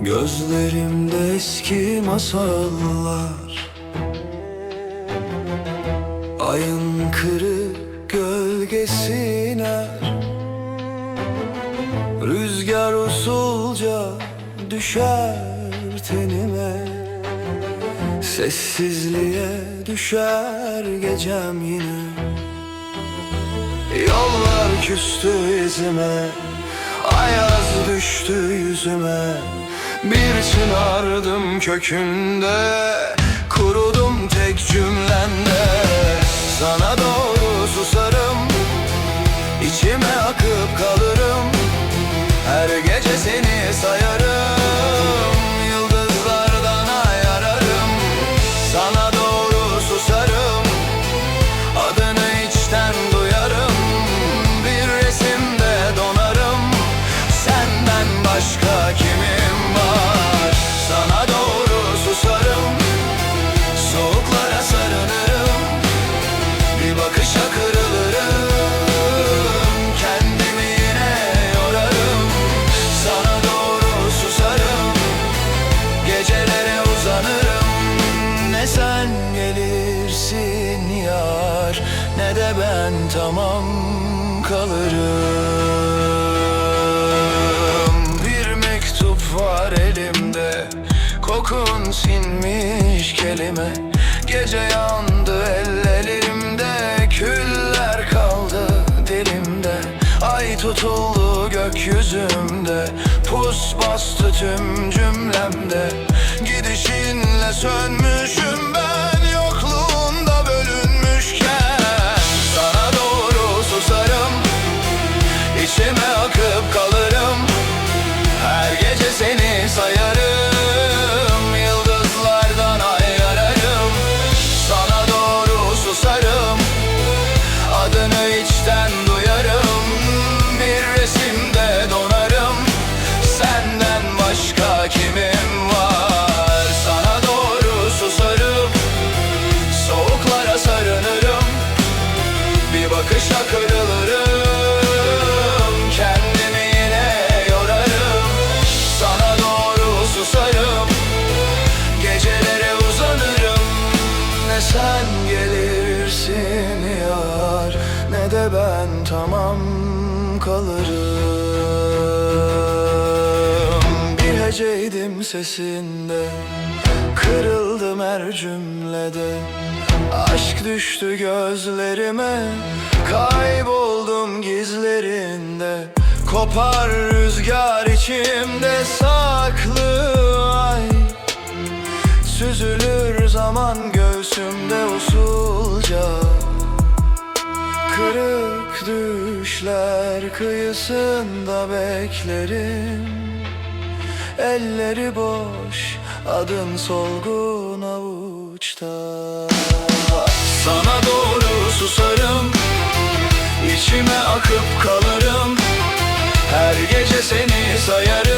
Gözlerimde eski masallar. Ayın kırık gölgesine Rüzgar usulca düşer tenime. Sessizliğe düşer gecem yine. Yollar küstü izime Ayaz düştü yüzüme. Bir çınardım kökünde. Kurudum tek cümlende. Sana sen gelirsin yar Ne de ben tamam kalırım. Bir mektup var elimde Kokun sinmiş kelime. Gece yandı ellerimde Ay tutuldu gökyüzümde Pus bastı tüm cümlemde. Gidişinle sönmüşüm ben Bakışla kırılırım Kendimi yine yorarım. Sana doğru susarım Gecelere uzanırım. Ne sen gelirsin yar Ne de ben tamam kalırım. Bir heceydim sesinde Kırıldım her cümlede Aşk düştü gözlerime. Kayboldum gizlerinde. Kopar rüzgar içimde saklı ay. Süzülür zaman göğsümde usulca. Kırık düşler kıyısında beklerim. Elleri boş adın solgun avuçta Sana doğru susarım İçime akıp kalırım. Her gece seni sayarım